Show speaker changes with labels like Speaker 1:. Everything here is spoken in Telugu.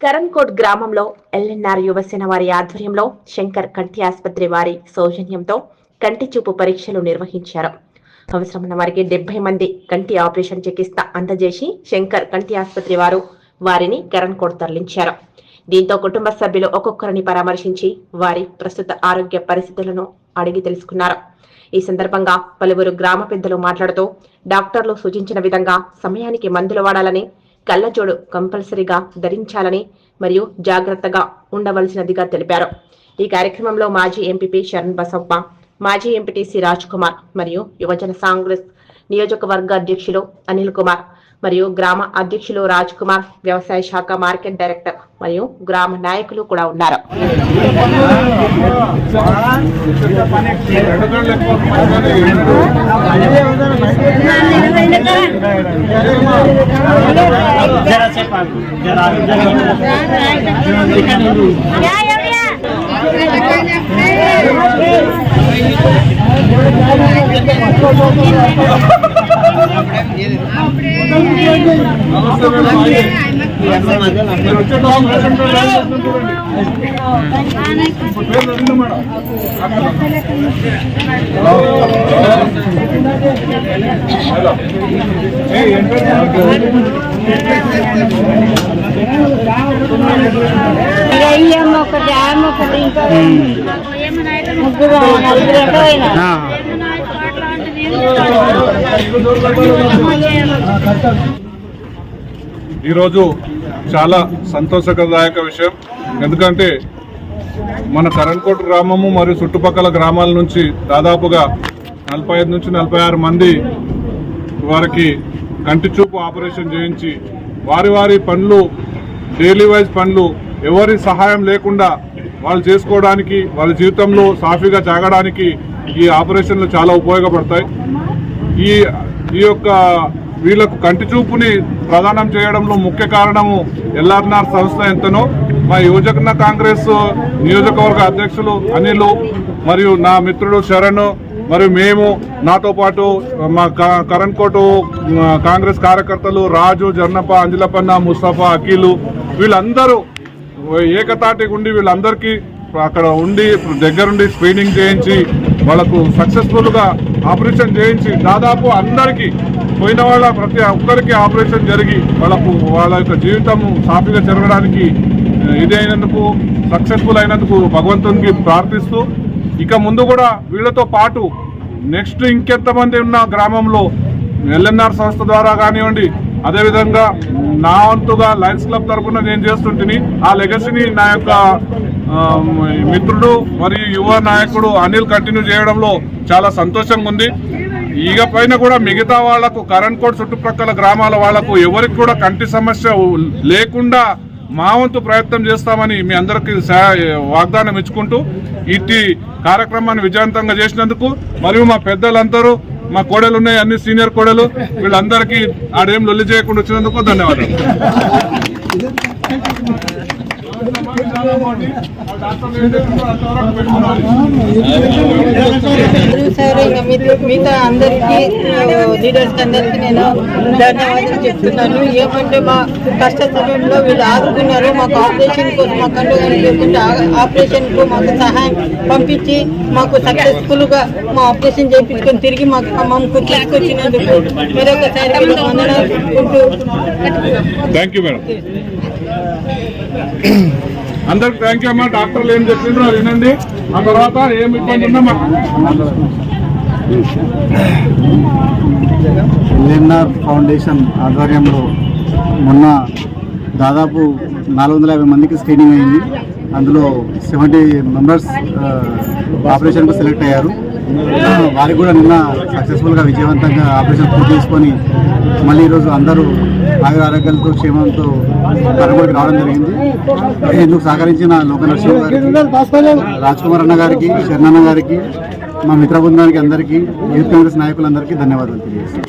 Speaker 1: కరణ్కోట్ గ్రామంలో ఎల్ఎన్ఆర్ యువసేన వారి ఆధ్వర్యంలో శంకర్ కంటి ఆసుపత్రి వారి సౌజన్యంతో కంటి చూపు పరీక్షలు నిర్వహించారు. అవసరమైన వారికి డెబ్బై మంది కంటి ఆపరేషన్ చికిత్స అందజేసి శంకర్ కంటి ఆసుపత్రి వారు వారిని కరణ్కోట్ తరలించారు. దీంతో కుటుంబ సభ్యులు ఒక్కొక్కరిని పరామర్శించి వారి ప్రస్తుత ఆరోగ్య పరిస్థితులను అడిగి తెలుసుకున్నారు. ఈ సందర్భంగా పలువురు గ్రామ పెద్దలు మాట్లాడుతూ డాక్టర్లు సూచించిన విధంగా సమయానికి మందులు వాడాలని కళ్ళజోడు కంపల్సరీగా ధరించాలని మరియు జాగ్రత్తగా ఉండవలసినదిగా తెలిపారు. ఈ కార్యక్రమంలో మాజీ ఎంపీపీ శరణ్ బసప్ప మాజీ ఎంపీటీసీ రాజ్ కుమార్ మరియు యువజన కాంగ్రెస్ నియోజకవర్గ అధ్యక్షులు అనిల్ కుమార్ మరియు గ్రామ అధ్యక్షులు రాజ్ కుమార్ వ్యవసాయ శాఖ మార్కెట్ డైరెక్టర్ మరియు గ్రామ నాయకులు కూడా ఉన్నారు.
Speaker 2: అయ్యమ్మ ఒకటి ఆమె ఒకటి ఇంకా ముగ్గురు నలుగురు ఎటో అయినా
Speaker 3: ఈరోజు చాలా సంతోషకరదాయక విషయం. ఎందుకంటే మన కరణ్కోట గ్రామము మరియు చుట్టుపక్కల గ్రామాల నుంచి దాదాపుగా నలభై ఐదు నుంచి నలభై ఆరు మంది వారికి కంటి చూపు ఆపరేషన్ చేయించి వారి వారి పనులు డైలీ వైజ్ పనులు ఎవరి సహాయం లేకుండా వాళ్ళు చేసుకోవడానికి వాళ్ళ జీవితంలో సాఫీగా జాగడానికి ఈ ఆపరేషన్లు చాలా ఉపయోగపడతాయి. ఈ ఈ యొక్క వీళ్ళకు కంటి చూపుని ప్రదానం చేయడంలో ముఖ్య కారణము ఎల్ఆర్ఎన్ఆర్ సంస్థ ఎంతనో మా యువజన కాంగ్రెస్ నియోజకవర్గ అధ్యక్షులు అనిలు మరియు నా మిత్రుడు శరణ్ మరియు మేము నాతో పాటు మా క- కరణ్ కోటు కాంగ్రెస్ కార్యకర్తలు రాజు జర్నప్ప అంజలపన్న ముస్తఫా అఖీలు వీళ్ళందరూ ఏకతాటిగా ఉండి వీళ్ళందరికీ అక్కడ ఉండి దగ్గరుండి స్క్రీనింగ్ చేయించి వాళ్ళకు సక్సెస్ఫుల్గా ఆపరేషన్ చేయించి దాదాపు అందరికీ పోయిన వాళ్ళ ప్రతి ఒక్కరికి ఆపరేషన్ జరిగి వాళ్ళకు వాళ్ళ యొక్క జీవితం సాఫీగా జరగడానికి ఇది అయినందుకు సక్సెస్ఫుల్ అయినందుకు భగవంతునికి ప్రార్థిస్తూ ఇక ముందు కూడా వీళ్ళతో పాటు నెక్స్ట్ ఇంకెంతమంది ఉన్న గ్రామంలో ఎల్ఎన్ఆర్ సంస్థ ద్వారా కానివ్వండి అదేవిధంగా నా వంతుగా లయన్స్ క్లబ్ తరఫున నేను చేస్తుంటిని ఆ లెగసీని నా యొక్క మిత్రుడు మరియు యువ నాయకుడు అనిల్ కంటిన్యూ చేయడంలో చాలా సంతోషంగా ఉంది. ఇక పైన కూడా మిగతా వాళ్ళకు కరణ్ కోట్ చుట్టుప్రక్కల గ్రామాల వాళ్ళకు ఎవరికి కూడా కంటి సమస్య లేకుండా మా వంతు ప్రయత్నం చేస్తామని మీ అందరికీ సా- వాగ్దానం ఇచ్చుకుంటూ ఇట్టి కార్యక్రమాన్ని విజయవంతంగా చేసినందుకు మరియు మా పెద్దలందరూ మా కోడలు ఉన్నాయి అన్ని సీనియర్ కోడలు వీళ్ళందరికీ ఆడేం లొల్లి చేయకుండా వచ్చినందుకు ధన్యవాదాలు.
Speaker 2: సార్ ఇంకా మిగతా అందరికీ లీడర్స్ అందరికీ నేను ధన్యవాదాలు చెప్తున్నాను ఏమంటే మా కష్ట సమయంలో వీళ్ళు ఆదుకున్నారు మాకు ఆపరేషన్ కోసం మా కండు లేకుండా ఆపరేషన్కు మాకు సహాయం పంపించి మాకు సక్సెస్ఫుల్గా మా ఆపరేషన్ చేయించుకొని తిరిగి మాకు ఖమ్మంకు తీసుకొచ్చినందుకు మరొకసారి వందనాలు
Speaker 3: థ్యాంక్ యూ మేడం అందరికి థ్యాంక్ యూ అమ్మా. డాక్టర్లు ఏం చెప్పిండ్రో అది వినండి. ఆ తర్వాత ఏం ఇబ్బంది ఉన్నా మాకు
Speaker 4: ఎల్ఎన్ఆర్ ఫౌండేషన్ ఆధ్వర్యంలో మొన్న దాదాపు నాలుగు వందల యాభై మందికి స్క్రీనింగ్ అయింది. అందులో సెవెంటీ మెంబర్స్ ఆపరేషన్కు సెలెక్ట్ అయ్యారు. వారికి కూడా నిన్న సక్సెస్ఫుల్గా విజయవంతంగా ఆపరేషన్ పూర్తి చేసుకొని మళ్ళీ ఈరోజు అందరూ ఆయు ఆరోగ్యాలతో క్షేమంతో కరగోడికి రావడం జరిగింది ఎందుకు సహకరించిన లోక గారి గారికి రాజ్కుమార్ అన్న గారికి శరణన్న గారికి మా మిత్ర బృందానికి అందరికీ యూత్ కాంగ్రెస్ నాయకులందరికీ ధన్యవాదాలు తెలియజేస్తాను